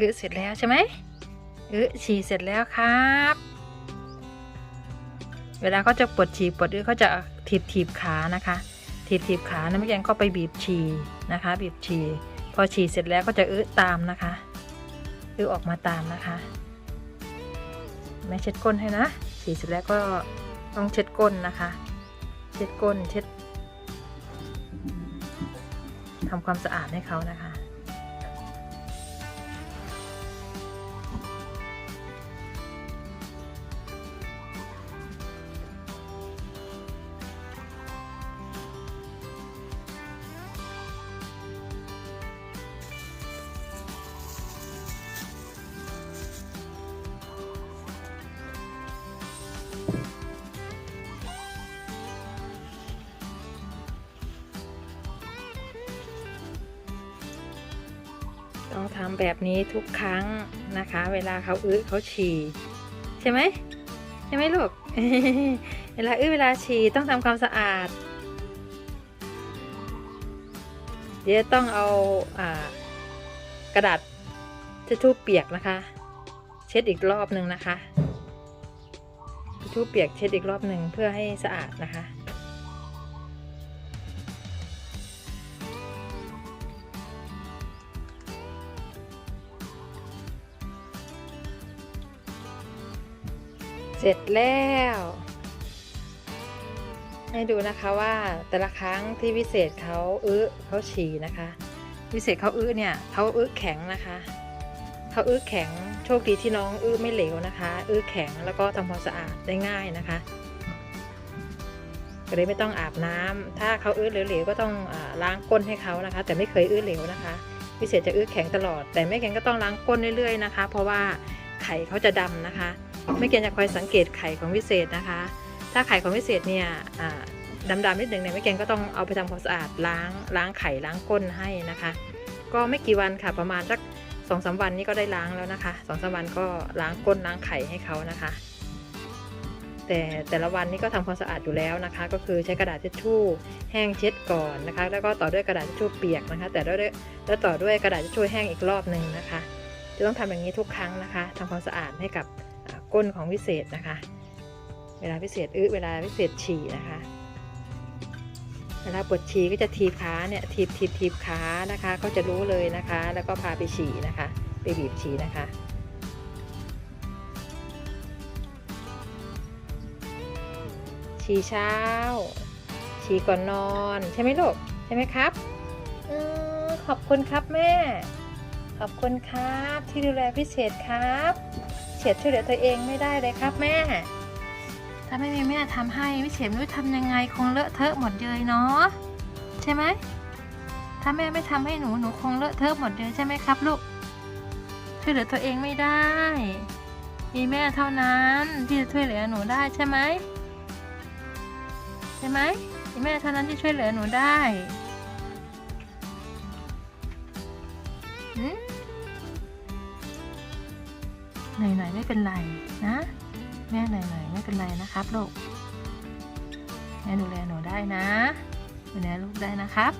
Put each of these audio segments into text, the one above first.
อึเสร็จแล้วใช่ไหมอึฉี่เสร็จแล้วครับ เวลาเขาจะปวดฉี่ปวดอึเขาจะถีบถีบขานะคะ ถีบถีบขานะไม่งั้นก็ไปบีบฉี่นะคะ บีบฉี่พอฉี่เสร็จแล้วก็จะอึตามนะคะอึออกมาตามนะคะ แม่เช็ดก้นให้นะฉี่เสร็จแล้วก็ต้องเช็ดก้นนะคะ เช็ดก้นเช็ดทำความสะอาดให้เขานะคะ ต้องทำแบบนี้ทุกครั้งนะคะ เวลาเขาอื้อเขาฉี่ใช่ไหมใช่ไหมลูก เวลาอื้อเวลาฉี่ต้องทำความสะอาด เดี๋ยวต้องเอาอากระดาษทิชชู่เปียกนะคะ เช็ดอีกรอบหนึ่งนะคะ ทิชชู่เปียกเช็ดอีกรอบหนึ่งเพื่อให้สะอาดนะคะ เสร็จแล้ว ให้ดูนะคะว่าแต่ละครั้งที่วิเศษเขาอื้อเขาฉี่นะคะ วิเศษเขาอื้อเนี่ยเขาอื้อแข็งนะคะ เขาอื้อแข็งโชคดีที่น้องอื้อไม่เหลวนะคะ อื้อแข็งแล้วก็ทำความสะอาดได้ง่ายนะคะก็เลยไม่ต้องอาบน้ำถ้าเขาอื้อเหลวๆก็ต้องอล้างก้นให้เขานะคะ แต่ไม่เคยอื้อเหลวนะคะวิเศษจะอื้อแข็งตลอด แต่แม่แกงก็ต้องล้างก้นเรื่อยๆนะคะ เพราะว่าไข่เขาจะดำนะคะไม่เกณฑ์จะคอยสังเกตไข่ของวิเศษนะคะ ถ้าไข่ของวิเศษเนี่ยดำๆนิดหนึ่งเนี่ยไม่เกณฑ์ก็ต้องเอาไปทำความสะอาดล้างล้างไข่ล้างก้นให้นะคะ ก็ไม่กี่วันค่ะประมาณสัก สองสาวันนี้ก็ได้ล้างแล้วนะคะสองสามวันก็ล้างก้นล้างไข่ให้เขานะคะ แต่แต่ละวันนี้ก็ทำความสะอาดอยู่แล้วนะคะ ก็คือใช้กระดาษทิชชู่แห้งเช็ดก่อนนะคะ แล้วก็ต่อด้วยกระดาษทิชชู่เปียกนะคะ แต่ด้วยแล้วต่อด้วยกระดาษทิชชู่แห้งอีกรอบหนึ่งนะคะ จะต้องทำอย่างนี้ทุกครั้งนะคะทำความสะอาดให้กับก้นของวิเศษนะคะ เวลาวิเศษอึเวลาวิเศษฉี่นะคะ เวลาปวดฉี่ก็จะทีบขาเนี่ยทีบทีบทีบขานะคะก็จะรู้เลยนะคะ แล้วก็พาไปฉี่นะคะ ไปบีบฉี่นะคะฉี่เช้าฉี่ก่อนนอนใช่ไหมลูกใช่ไหมครับอขอบคุณครับแม่ ขอบคุณครับที่ดูแลพิเศษครับเฉียดช่วยเหลือตัวเองไม่ได้เลยครับแม่ ถ้าไม่มีแม่ทำให้วิเศษไม่รู้ทำยังไงคงเลอะเทอะหมดเลยเนาะใช่ไหมถ้าแม่ไม่ทำให้หนูหนูคงเลอะเทอะหมดเลยใช่ไหมครับลูกช่วยเหลือตัวเองไม่ได้ มีแม่เท่านั้นที่จะช่วยเหลือหนูได้ใช่ไหมใช่ไหมมีแม่เท่านั้นที่ช่วยเหลือหนูได้หืมหน่อยๆไม่เป็นไรนะ แม่เหนื่อยๆไม่เป็นไรนะครับลูกแม่ดูแลหนูได้นะดูแลลูกได้นะครับ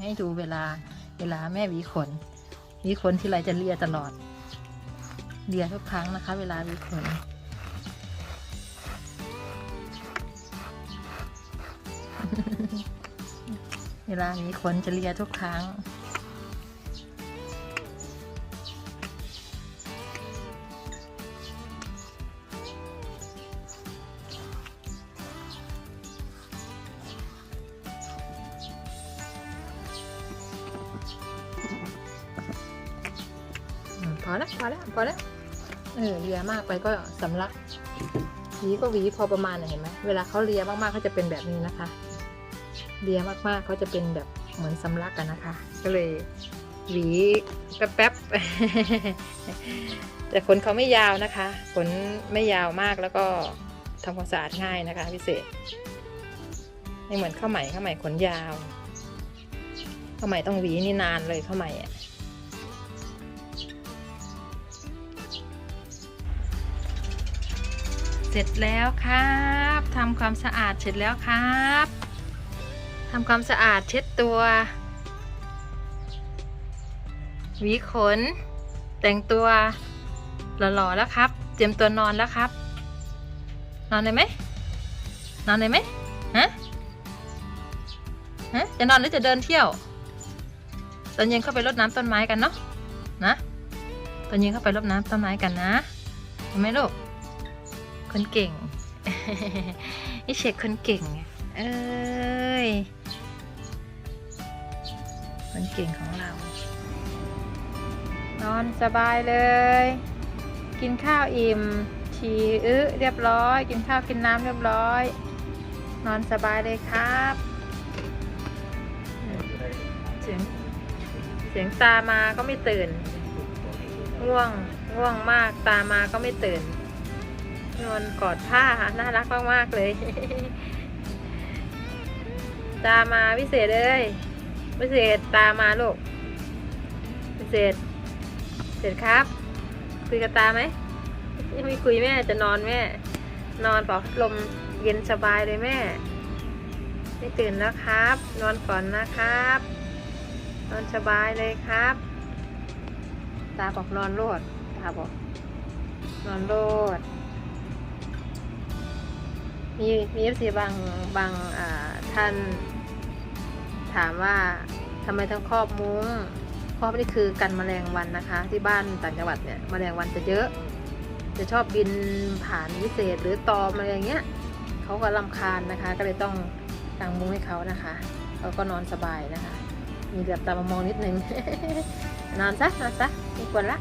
ให้ดูเวลาเวลาแม่วีขนวีขนที่ไรจะเลียตลอดเลียทุกครั้งนะคะ เวลาวีขน เวลามีคนจะเลียทุกครั้งอืมพอแล้วพอแล้วพอแล้วเออเลียมากไปก็สำลักหวีก็หวีพอประมาณน่ะเห็นไหมเวลาเขาเลียมากๆเขาจะเป็นแบบนี้นะคะ เลียมากๆ เขาจะเป็นแบบเหมือนสำลักกันนะคะ ก็เลยหวีแป๊บๆแต่ขนเขาไม่ยาวนะคะขนไม่ยาวมากแล้วก็ทำความสะอาดง่ายนะคะ พิเศษไม่เหมือนข้าวไหม่ข้าวไหม่ขนยาวข้าวไหม่ต้องหวีนี่นานเลยข้าวไหมอะเสร็จแล้วครับทำความสะอาดเสร็จแล้วครับ ทำความสะอาดเช็ดตัว หวีขน แต่งตัวหล่อๆแล้วครับ เตรียมตัวนอนแล้วครับ นอนเลยไหมนอนเลยไหมฮะฮะจะนอนหรือจะเดินเที่ยวตอนเย็นเข้าไปรดน้ำต้นไม้กันเนาะนะตอนเย็นเข้าไปรดน้ำต้นไม้กันนะเห็นไหมลูกคนเก่งนี่เช็คคนเก่งเอ้ย คนเก่งของเรา นอนสบายเลย กินข้าวอิ่ม ฉี่อื้อเรียบร้อย กินข้าวกินน้ำเรียบร้อย นอนสบายเลยครับเสียงเสียงตามาก็ไม่ตื่น ง่วงง่วงมากตามาก็ไม่ตื่นนอนกอดผ้าน่ารักมาก ๆ เลย ตามาพิเศษเลย พิเศษตามาลูกพิเศษเสร็จครับ คุยกับตาไหมยังไม่คุยแม่จะนอนแม่ นอนเปล่าพัดลมเย็นสบายเลยแม่ ไม่ตื่นแล้วครับ นอนก่อนนะครับ นอนสบายเลยครับ ตาบอกนอนโลดตาบอก นอนโลดมีมีเอฟซีบางบางอ่าท่าน ถามว่าทำไมต้องครอบมุ้งครอบนี่คือกันแมลงวันนะคะ ที่บ้านต่างจังหวัดเนี่ยแมลงวันจะเยอะ จะชอบบินผ่านวิเศษหรือตอมอะไรอย่างเงี้ยเขาก็ลำคาญนะคะ ก็เลยต้องกางมุ้งให้เขานะคะเขาก็นอนสบายนะคะ มีเหลือบตามามองนิดนึงนอนซะนอนซะไม่ควรละ